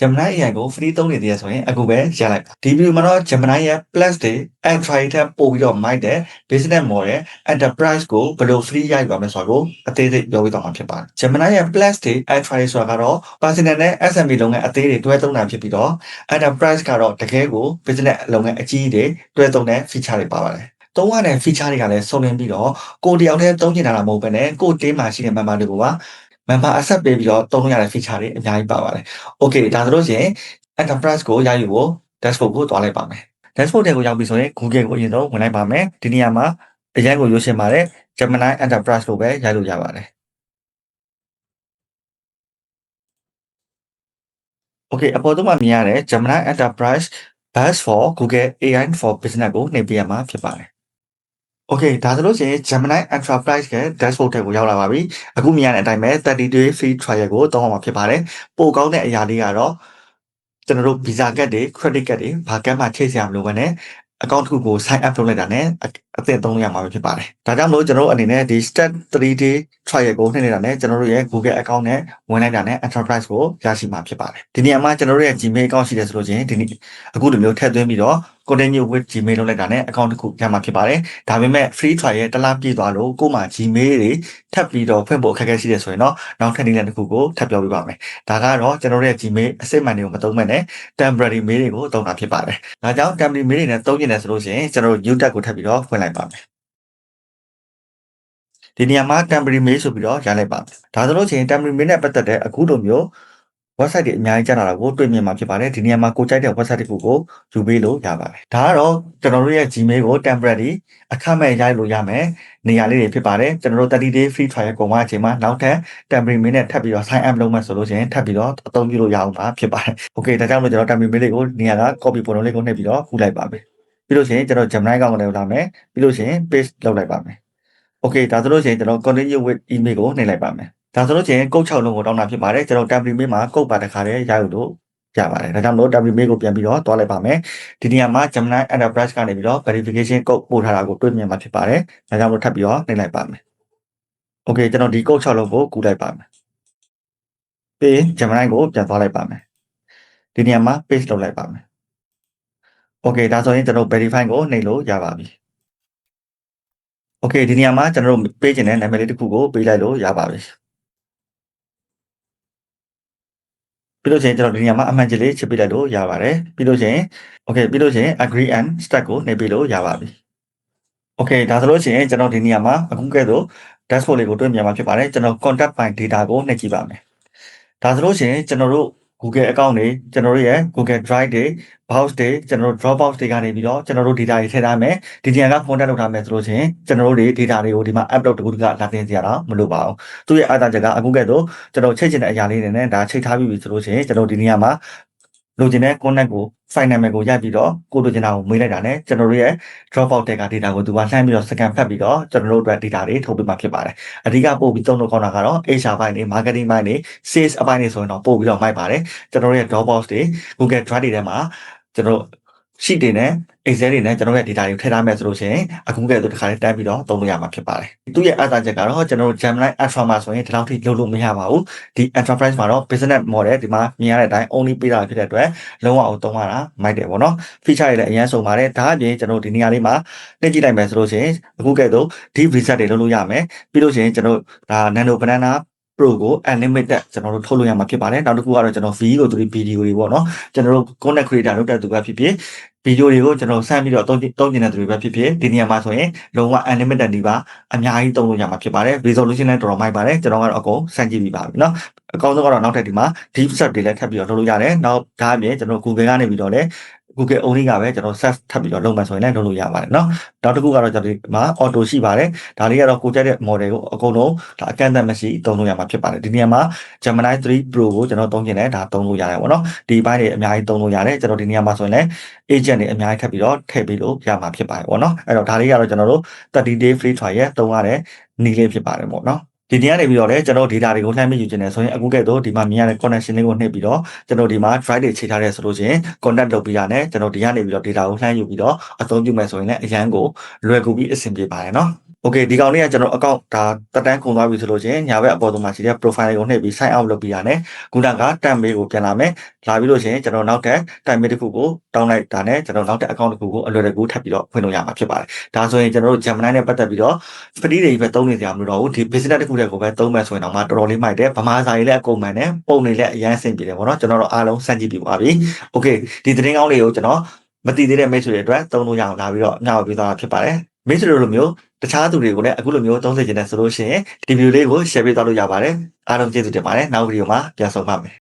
Gemini AI ကို free သုံးနေသေးရဆိုရင်အခုပဲရလိုက်ပါဒီ video မှာတော့ Gemini ရဲ့ Plus တွေ Ultra ထက်ပိုပြီးတော့မိုက်တဲ့ business model enterprise ကိုဘယ်လို free ရယူပါမလဲဆိုတာကိုအသေးစိတ်ပြောပြသွားမှာဖြစ်ပါတယ် Gemini ရဲ့ Plus တွေ Ultra တွေဆိုတာကတော့ personal နဲ့ SME လုပ်ငန်းအသေးတွေတွဲသုံးတာဖြစ်ပြီးတော့ enterprise ကတော့တကယ်ကို business လုပ်ငန်းအကြီးတွေတွဲသုံးတဲ့ feature တွေပါပါတယ်သုံးရတဲ့ feature တွေကလည်းစုံလင်ပြီးတော့ကိုယ်တယောက်တည်းသုံးချင်တာမဟုတ်ဘဲနဲ့ကိုယ် team မှာရှိတဲ့ member တွေကိုပါ member accept ပေးပြီးတော့သုံးလို့ရတဲ့ feature တွေအများကြီးပါပါတယ်။ Okay ဒါဆိုလို့ရှိရင် enterprise ကိုရယူဖို့ dashboard ကိုတွားလိုက်ပါမယ်။ dashboard တွေကိုရောက်ပြီဆိုရင် Google ကိုအရင်ဆုံးဝင်လိုက်ပါမယ်။ဒီနေရာမှာအရင်ကိုရွေးချယ်ပါတယ် Gemini Enterprise ကိုပဲရိုက်လို့ရပါတယ်။ Okay အပေါ်ဆုံးမှာမြင်ရတဲ့ Gemini Enterprise Best for Google AI for Business ကိုနှိပ်ပြရမှာဖြစ်ပါတယ်။ Okay ဒါဆိုလို့ရှိရင် Gemini Enterprise ရဲ့ dashboard တွေကိုရောက်လာပါပြီ။အခုမြင်ရတဲ့အတိုင်းပဲ30 day free trial ကိုတောင်းအောင်မှာဖြစ်ပါတယ်။ပိုကောင်းတဲ့အရာလေးကတော့ကျွန်တော်တို့ visa card တွေ credit card တွေဘာကတ်မှချိန်ဆရာမလိုဘဲနဲ့ account တစ်ခုကို sign up လုပ်လိုက်တာနဲ့ အသင့်သုံးလို့ရမှာပဲဖြစ်ပါတယ်။ဒါကြောင့်မလို့ကျွန်တော်တို့အနေနဲ့ဒီ step 3 day trial ကိုနှိပ်နေတာနဲ့ကျွန်တော်တို့ရဲ့ Google account နဲ့ဝင်လိုက်တာနဲ့ enterprise ကိုရရှိမှာဖြစ်ပါတယ်။ဒီနေရာမှာကျွန်တော်တို့ရဲ့ Gmail account ရှိတယ်ဆိုလို့ချင်းဒီနေ့အခုလိုမျိုးထည့်သွင်းပြီးတော့ continue with Gmail လုပ်လိုက်တာနဲ့ account တစ်ခုရမှာဖြစ်ပါတယ်။ဒါပေမဲ့ free trial ရဲ့တစ်လပြည့်သွားလို့ကို့မှာ Gmail တွေထပ်ပြီးတော့ဖွင့်ဖို့အခက်အခဲရှိတယ်ဆိုရင်တော့နောက်ထပ်နည်းလမ်းတစ်ခုကိုထပ်ပြောပြပါမယ်။ဒါကတော့ကျွန်တော်တို့ရဲ့ Gmail အစစ်မှန်တွေကိုမသုံးမဲ့နဲ့ temporary mail တွေကိုသုံးတာဖြစ်ပါတယ်။ဒါကြောင့် temporary mail တွေနဲ့သုံးကျင်တယ်ဆိုလို့ရှိရင်ကျွန်တော်တို့ new tab ကိုထပ်ပြီးတော့ဖွင့်လိုက်ပါမယ်။ဒီနေရာမှာ temporary mail ဆိုပြီးတော့ရလိုက်ပါမယ်။ဒါဆိုလို့ရှိရင် temporary mail နဲ့ပတ်သက်တဲ့အခုလိုမျိုး website တွေအများကြီးကျလာတာကိုတွေ့မြင်မှာဖြစ်ပါတယ်ဒီနေရာမှာကိုကြိုက်တဲ့ website တစ်ခုကိုယူပေးလို့ရပါတယ်ဒါကတော့ကျွန်တော်တို့ရဲ့ Gmail ကို temporary အခမဲ့ရိုက်လို့ရမယ်နေရာလေးတွေဖြစ်ပါတယ်ကျွန်တော်တို့30 day free trial ကုန်သွားအချိန်မှာနောက်ထပ် temporary mail နဲ့ထပ်ပြီးတော့ sign up လုပ်မှဆိုလို့ရှိရင်ထပ်ပြီးတော့အသုံးပြုလို့ရအောင်ပါဖြစ်ပါတယ် okay ဒါကြောင့်မို့ကျွန်တော် temporary mail လေးကိုနေရာက copy ပုံလုံးလေးကိုနှိပ်ပြီးတော့ကူးလိုက်ပါမယ် ပြီးလို့ရှိရင်ကျွန်တော် Gemini ကောင်ကိုလည်းလာမယ်ပြီးလို့ရှိရင် paste လုပ်လိုက်ပါမယ် okay ဒါဆိုလို့ရှိရင်ကျွန်တော် continue with email ကိုနှိပ်လိုက်ပါမယ်ဒါဆိုလို့ချင်းကုတ်6လုံးကိုတောင်းတာဖြစ်ပါတယ်ကျွန်တော် template mail မှာကုတ်ပါတစ်ခါတည်းရယူလို့ရပါတယ်ဒါကြောင့်မလို့ template mail ကိုပြန်ပြီးတော့တွားလိုက်ပါမယ်ဒီနေရာမှာ Gemini Enterprise ကနေပြီးတော့ verification code ပို့ထားတာကိုတွေ့မြင်မှာဖြစ်ပါတယ်ဒါကြောင့်မလို့ထပ်ပြီးတော့နှိပ်လိုက်ပါမယ် okay ကျွန်တော်ဒီကုတ်6လုံးကိုကူးလိုက်ပါမယ်ပြီးရင် Gemini ကိုပြန်သွားလိုက်ပါမယ်ဒီနေရာမှာ paste လုပ်လိုက်ပါမယ် Okay ဒါဆိုရင်ကျွန်တော် verify ကိုနှိပ်လို့ရပါပြီ။ Okay ဒီနေရာမှာကျွန်တော်တို့ပေးခြင်းတဲ့နာမည်လေးတစ်ခုကိုပေးလိုက်လို့ရပါပြီ။ပြီးလို့ရှိရင်ကျွန်တော်ဒီနေရာမှာအမှန်ကြီးလေးချစ်ပေးလိုက်လို့ရပါတယ်။ပြီးလို့ရှိရင် Okay ပြီးလို့ရှိရင် agree and start ကိုနှိပ်ပေးလို့ရပါပြီ။ Okay ဒါဆိုလို့ရှိရင်ကျွန်တော်ဒီနေရာမှာအခုကဲ့သို့ dashboard လေးကိုတွေ့မြင်မှာဖြစ်ပါတယ်။ကျွန်တော် contact by data ကိုနှိပ်ကြည့်ပါမယ်။ဒါဆိုလို့ရှိရင်ကျွန်တော်တို့ Google account တွေကျွန်တော်တို့ရဲ့ Google Drive တွေ Box တွေကျွန်တော်တို့ Dropbox တွေကနေပြီးတော့ကျွန်တော်တို့ data တွေထည့်ထားမယ်ဒီနေရာက contact လုပ်ထားမယ်ဆိုလို့ချင်းကျွန်တော်တို့တွေ data တွေကိုဒီမှာ upload တကူတကလာတင်စရာတော့မလိုပါဘူးသူ့ရဲ့အားသာချက်ကအခုကဲ့သို့ကျွန်တော်ချိတ်ချင်တဲ့အရာလေးတွေနဲ့ဒါချိတ်ထားပြီးပြီဆိုလို့ချင်းကျွန်တော်ဒီနေရာမှာလိုချင်တဲ့ contact ကို file name ကိုရိုက်ပြီးတော့ကိုလိုချင်တာကိုမေးလိုက်တာနဲ့ကျွန်တော်တို့ရဲ့ Dropbox တွေက data ကိုသူကလှမ်းပြီးတော့ scan ဖတ်ပြီးတော့ကျွန်တော်တို့အတွက် data တွေထုတ်ပေးမှာဖြစ်ပါတယ်အဓိကပို့ပြီးသုံးလို့ကောင်းတာကတော့ HR ဘိုင်းတွေ marketing ဘိုင်းတွေ sales အပိုင်းတွေဆိုရင်တော့ပို့ပြီးတော့မိုက်ပါတယ်ကျွန်တော်တို့ရဲ့ Dropbox တွေ Google Drive တွေထဲမှာကျွန်တော် sheet တွေနဲ့ Excel တွေနဲ့ကျွန်တော်ရဲ့ data တွေကိုထည့်ထားမယ်ဆိုလို့ရှိရင်အခုကဲ့သို့တစ်ခါလေးတန်းပြီးတော့သုံးလို့ရမှာဖြစ်ပါတယ်။သူ့ရဲ့အသာချက်ကတော့ကျွန်တော်တို့ Gemini Ultra မှာဆိုရင်ဒီလောက်ထိလုပ်လို့မရပါဘူး။ဒီ Enterprise မှာတော့ business model ဒီမှာမြင်ရတဲ့အတိုင်း only ပေးတာဖြစ်တဲ့အတွက်လုံးဝအောင်သုံးရတာမိုက်တယ်ပေါ့နော်။ feature တွေလည်းအရင်ဆုံးပါတယ်။ဒါအပြင်ကျွန်တော်ဒီနေရာလေးမှာနှိပ်ကြည့်လိုက်မယ်ဆိုလို့ရှိရင်အခုကဲ့သို့ deep reset တွေလုပ်လို့ရမယ်။ပြီးလို့ရှိရင်ကျွန်တော်ဒါ nano banana Pro ကို unlimited ကျွန်တော်တို့ထုတ်လို့ရမှာဖြစ်ပါတယ်နောက်တစ်ခုကတော့ကျွန်တော် V ကိုသူဗီဒီယိုတွေပေါ့နော်ကျွန်တော်တို့ content creator လုပ်တဲ့သူကဖြစ်ဖြစ်ဗီဒီယိုတွေကိုကျွန်တော်ဆန်းပြီးတော့တုံးတုံးကျင်တဲ့သူတွေပဲဖြစ်ဖြစ်ဒီနေရာမှာဆိုရင်လုံးဝ unlimited ဒီပါအများကြီးသုံးလို့ရမှာဖြစ်ပါတယ် resolution လည်းတော်တော်မိုက်ပါတယ်ကျွန်တော်ကတော့အကုန်စမ်းကြည့်ပြီးပါပြီเนาะအကောင်းဆုံးကတော့နောက်ထပ်ဒီမှာ deep search တွေလည်းထပ်ပြီးတော့လုပ်လို့ရတယ်နောက်ဒါအပြင်ကျွန်တော် Google ကနေပြီးတော့လည်း Google only ကပဲကျွန်တော် search ထပ်ပြီးတော့လုပ်မှဆိုရင်လည်းလုပ်လို့ရပါတယ်เนาะနောက်တစ်ခုကတော့ကျွန်တော်ဒီမှာ auto ရှိပါတယ်ဒါလေးကတော့ကိုကြိုက်တဲ့ model ကိုအကုန်လုံးဒါအကန့်အသတ်မရှိသုံးလို့ရမှာဖြစ်ပါတယ်ဒီနေရာမှာ Gemini 3 Pro ကိုကျွန်တော်သုံးကျင်တယ်ဒါသုံးလို့ရတယ်ပေါ့เนาะဒီဘိုင်းတွေအများကြီးသုံးလို့ရတယ်ကျွန်တော်ဒီနေရာမှာဆိုရင်လည်း agent တွေအများကြီးထပ်ပြီးတော့ထည့်ပေးလို့ရမှာဖြစ်ပါတယ်ပေါ့เนาะအဲ့တော့ဒါလေးကတော့ကျွန်တော်တို့30 day free trial ရဲ့သုံးရတဲ့နည်းလေးဖြစ်ပါတယ်ပေါ့เนาะ ဒီနေရာနေပြီးတော့လည်းကျွန်တော် data တွေကိုလှမ်းပြီးယူခြင်းနဲ့ဆိုရင်အခုကဲ့သို့ဒီမှာမြင်ရတဲ့ connection လေးကိုနှိပ်ပြီးတော့ကျွန်တော်ဒီမှာ drive တွေချိန်ထားတဲ့ဆိုလို့ရှိရင် contact လုပ်ပြီးရတယ်ကျွန်တော်ဒီကနေပြီးတော့ data ကိုလှမ်းယူပြီးတော့အသုံးပြုမယ်ဆိုရင်လည်းအရန်ကိုလွယ်ကူပြီးအဆင်ပြေပါတယ်နော် okay ဒီကောင်လေးကကျွန်တော် account ဒါတက်တန်းခုံသွားပြီဆိုလို့ချင်းညာဘက်အပေါ်မှာရှိတဲ့ profile ကိုနှိပ်ပြီး sign out လုပ်ပြရတယ်ခုနက tag mail ကိုပြန်လာမယ်လာပြီးလို့ချင်းကျွန်တော်နောက်ထပ် tag mail တစ်ခုကို download တာနဲ့ကျွန်တော်နောက်ထပ် account တစ်ခုကိုအလွယ်တကူထပ်ပြီးတော့ဖွင့်လို့ရမှာဖြစ်ပါတယ်ဒါဆိုရင်ကျွန်တော်တို့ Gemini နဲ့ပတ်သက်ပြီးတော့ free တွေပဲသုံးနေကြရမလို့တော့ဘူးဒီ business တစ်ခုတည်းကိုပဲသုံးမယ်ဆိုရင်တော့မှတော်တော်လေးမိုက်တယ်ဗမာစာရေးလည်းအကုန်မှန်တယ်ပုံတွေလည်းအရင်အဆင်ပြေတယ်ပေါ့နော်ကျွန်တော်တို့အားလုံးစမ်းကြည့်ပြီးပါပြီ okay ဒီသတင်းကောင်းလေးကိုကျွန်တော်မတည်သေးတဲ့မိတ်ဆွေတွေအတွက်သုံးလို့ရအောင်လာပြီးတော့ညှောက်ပေးသွားတာဖြစ်ပါတယ် မိတ်ဆွေတို့လိုမျိုးတခြားသူတွေကိုလည်းအခုလိုမျိုးသုံးစေချင်တဲ့ဆိုလို့ရှိရင်ဒီဗီဒီယိုလေးကို share ပေးသွားလို့ရပါတယ်အားလုံးကျေးဇူးတင်ပါတယ်နောက်ဗီဒီယိုမှာပြန်ဆုံပါမယ်